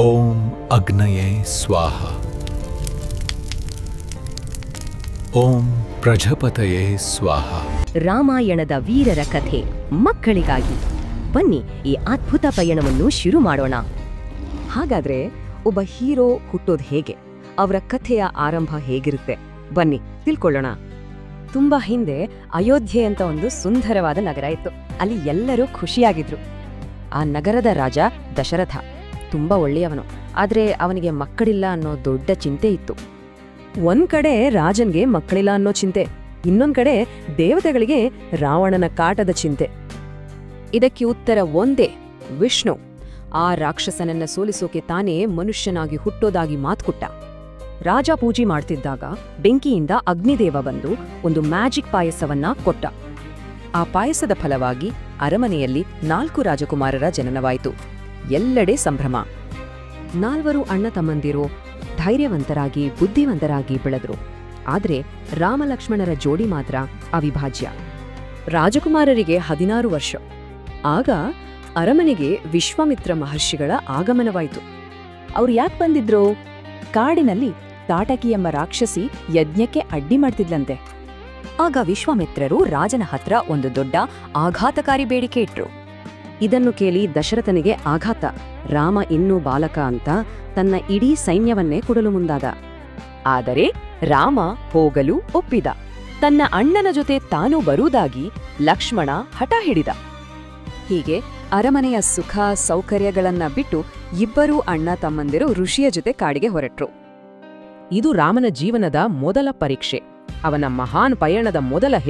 ಓಂ ಅಗ್ನಯೇ ಸ್ವಾಹ. ಓಂ ಪ್ರಜಪತಯೇ ಸ್ವಾಹ. ರಾಮಾಯಣದ ವೀರರ ಕಥೆ ಮಕ್ಕಳಿಗಾಗಿ. ಬನ್ನಿ ಈ ಅದ್ಭುತ ಪಯಣವನ್ನು ಶುರು ಮಾಡೋಣ. ಹಾಗಾದ್ರೆ ಒಬ್ಬ ಹೀರೋ ಹುಟ್ಟೋದು ಹೇಗೆ? ಅವರ ಕಥೆಯ ಆರಂಭ ಹೇಗಿರುತ್ತೆ? ಬನ್ನಿ ತಿಳ್ಕೊಳ್ಳೋಣ. ತುಂಬಾ ಹಿಂದೆ ಅಯೋಧ್ಯೆ ಅಂತ ಒಂದು ಸುಂದರವಾದ ನಗರ ಇತ್ತು. ಅಲ್ಲಿ ಎಲ್ಲರೂ ಖುಷಿಯಾಗಿದ್ರು. ಆ ನಗರದ ರಾಜ ದಶರಥ. ತುಂಬಾ ಒಳ್ಳೆಯವನು. ಆದರೆ ಅವನಿಗೆ ಮಕ್ಕಳಿಲ್ಲ ಅನ್ನೋ ದೊಡ್ಡ ಚಿಂತೆ ಇತ್ತು. ಒಂದ್ ಕಡೆ ರಾಜನ್ಗೆ ಮಕ್ಕಳಿಲ್ಲ ಅನ್ನೋ ಚಿಂತೆ, ಇನ್ನೊಂದ್ ಕಡೆ ದೇವತೆಗಳಿಗೆ ರಾವಣನ ಕಾಟದ ಚಿಂತೆ. ಇದಕ್ಕೆ ಉತ್ತರ ಒಂದೇ, ವಿಷ್ಣು. ಆ ರಾಕ್ಷಸನನ್ನ ಸೋಲಿಸೋಕೆ ತಾನೇ ಮನುಷ್ಯನಾಗಿ ಹುಟ್ಟೋದಾಗಿ ಮಾತ್ಕೊಟ್ಟ. ರಾಜ ಪೂಜೆ ಮಾಡ್ತಿದ್ದಾಗ ಬೆಂಕಿಯಿಂದ ಅಗ್ನಿದೇವ ಬಂದು ಒಂದು ಮ್ಯಾಜಿಕ್ ಪಾಯಸವನ್ನ ಕೊಟ್ಟ. ಆ ಪಾಯಸದ ಫಲವಾಗಿ ಅರಮನೆಯಲ್ಲಿ ನಾಲ್ಕು ರಾಜಕುಮಾರರ ಜನನವಾಯಿತು. ಎಲ್ಲೆಡೆ ಸಂಭ್ರಮ. ನಾಲ್ವರು ಅಣ್ಣ ತಮ್ಮಂದಿರು ಧೈರ್ಯವಂತರಾಗಿ, ಬುದ್ಧಿವಂತರಾಗಿ ಬೆಳೆದ್ರು. ಆದರೆ ರಾಮಲಕ್ಷ್ಮಣರ ಜೋಡಿ ಮಾತ್ರ ಅವಿಭಾಜ್ಯ. ರಾಜಕುಮಾರರಿಗೆ ಹದಿನಾರು ವರ್ಷ. ಆಗ ಅರಮನೆಗೆ ವಿಶ್ವಾಮಿತ್ರ ಮಹರ್ಷಿಗಳ ಆಗಮನವಾಯಿತು. ಅವ್ರು ಯಾಕೆ ಬಂದಿದ್ರು? ಕಾಡಿನಲ್ಲಿ ತಾಟಕಿ ಎಂಬ ರಾಕ್ಷಸಿ ಯಜ್ಞಕ್ಕೆ ಅಡ್ಡಿ ಮಾಡ್ತಿದ್ಲಂತೆ. ಆಗ ವಿಶ್ವಾಮಿತ್ರರು ರಾಜನ ಹತ್ರ ಒಂದು ದೊಡ್ಡ ಆಘಾತಕಾರಿ ಬೇಡಿಕೆ ಇಟ್ರು. ಇದನ್ನು ಕೇಳಿ ದಶರಥನಿಗೆ ಆಘಾತ. ರಾಮ ಇನ್ನೂ ಬಾಲಕ ಅಂತ ತನ್ನ ಇಡೀ ಸೈನ್ಯವನ್ನೇ ಕೊಡಲು ಮುಂದಾದ. ಆದರೆ ರಾಮ ಹೋಗಲು ಒಪ್ಪಿದ. ತನ್ನ ಅಣ್ಣನ ಜೊತೆ ತಾನು ಬರುವುದಾಗಿ ಲಕ್ಷ್ಮಣ ಹಠ ಹಿಡಿದ. ಹೀಗೆ ಅರಮನೆಯ ಸುಖ, ಸೌಕರ್ಯಗಳನ್ನ ಬಿಟ್ಟು ಇಬ್ಬರೂ ಅಣ್ಣ ತಮ್ಮಂದಿರು ಋಷಿಯ ಜೊತೆ ಕಾಡಿಗೆ ಹೊರಟ್ರು. ಇದು ರಾಮನ ಜೀವನದ ಮೊದಲ ಪರೀಕ್ಷೆ. ಅವನ ಮಹಾನ್ ಪಯಣದ ಮೊದಲ ಹೆಜ್ಜೆ.